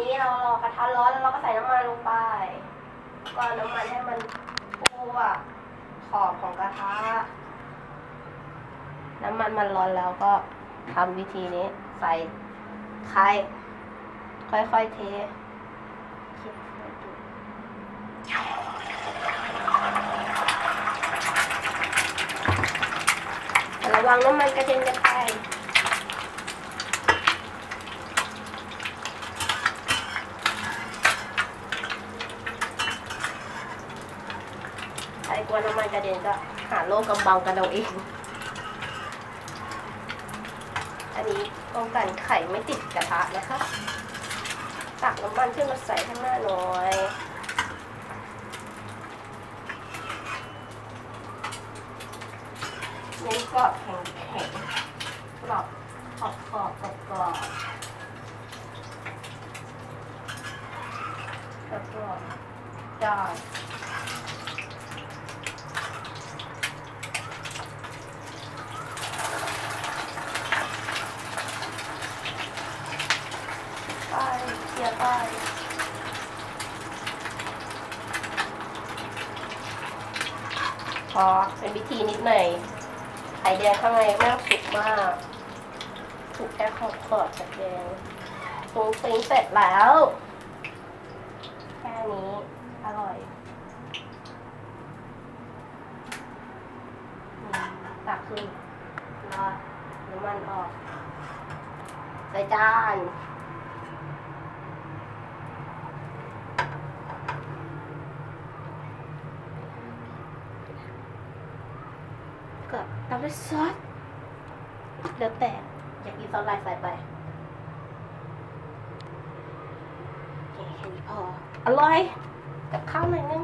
นี้เรารอกระทะร้อนแล้วเราก็ใส่น้ำมันลงไป ก็น้ำมันให้มันทั่วขอบของกระทะ น้ำมันมันร้อนแล้วก็ทำวิธีนี้ ใส่ไข่ค่อยๆเทระวังน้ำมันกระเด็นกระจ ใครกลัวน้ำมันกระเด็นก็หาโลกกำบังกันเอาเอง อันนี้ป้องกันไข่ไม่ติดกระทะนะคะ ตักน้ำมันขึ้นมาใส่ข้างหน้าหน่อยเน้นกรอบแข็งแข็งๆกรอบขอบขอบกรอบกรอบแล้วก็จอดไป เกียไปพอเป็นวิธีนิดหน่อยไข่แดงข้างในม่ต้องสุกมากสุกแค่ขอบขอบจากแดงปรุงปริงเสร็จแล้ว แค่นี้ อร่อยตักขึ้นรอน้ำมันออกใส่จาน ก็ตามด้วยซอสแล้วแต่อยากกินซอสลายใส่ไปแค่นี้พออร่อยกับข้าวหน่อยนึง